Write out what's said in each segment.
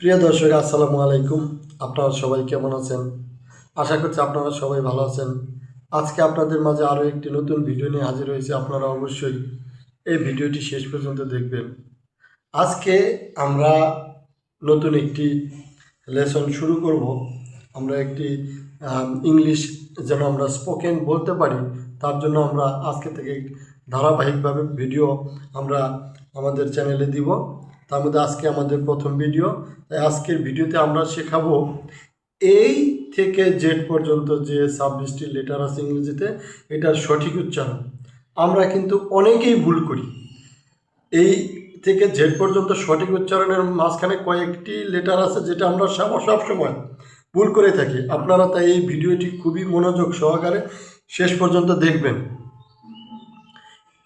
প্রিয় দর্শক, আসসালামু আলাইকুম। আপনারা সবাই কেমন আছেন? আশা করছি আপনারা সবাই ভালো আছেন। আজকে আপনাদের মাঝে আরও একটি নতুন ভিডিও নিয়ে হাজির হয়েছে। আপনারা অবশ্যই এই ভিডিওটি শেষ পর্যন্ত দেখবেন। আজকে আমরা নতুন একটি লেসন শুরু করব। আমরা একটি ইংলিশ যেন আমরা স্পোকেন বলতে পারি, তার জন্য আমরা আজকে থেকে ধারাবাহিকভাবে ভিডিও আমরা আমাদের চ্যানেলে দিব। তার মধ্যে আজকে আমাদের প্রথম ভিডিও। তাই আজকের ভিডিওতে আমরা শেখাবো এই থেকে জেড পর্যন্ত যে ছাব্বিশটি লেটার আছে ইংরেজিতে, এটার সঠিক উচ্চারণ। আমরা কিন্তু অনেকেই ভুল করি। এই থেকে জেড পর্যন্ত সঠিক উচ্চারণের মাঝখানে কয়েকটি লেটার আছে যেটা আমরা সব, সবসময় ভুল করে থাকি। আপনারা তাই এই ভিডিওটি খুবই মনোযোগ সহকারে শেষ পর্যন্ত দেখবেন।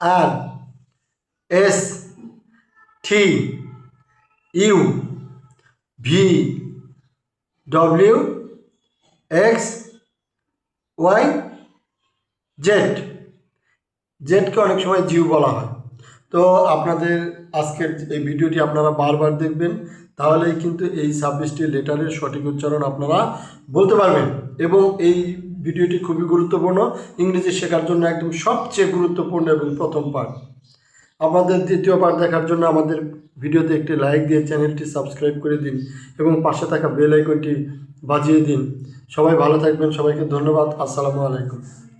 R S T U V W X Y Z. জেডকে অনেক সময় জিউ বলা হয়। তো আপনাদের আজকের এই ভিডিওটি আপনারা বারবার দেখবেন, তাহলেই কিন্তু এই ছাব্বিশটি লেটারের সঠিক উচ্চারণ আপনারা বলতে পারবেন। এবং এই ভিডিওটি খুবই গুরুত্বপূর্ণ। ইংরেজি শেখার জন্য একদম সবচেয়ে গুরুত্বপূর্ণ এবং প্রথম পার্ট আমাদের দ্বিতীয় পার্ট দেখার জন্য আমাদের ভিডিওতে একটি লাইক দিয়ে চ্যানেলটি সাবস্ক্রাইব করে দিন এবং পাশে থাকা বেল আইকনটি বাজিয়ে দিন। সবাই ভালো থাকবেন, সবাইকে ধন্যবাদ, আসসালামু আলাইকুম।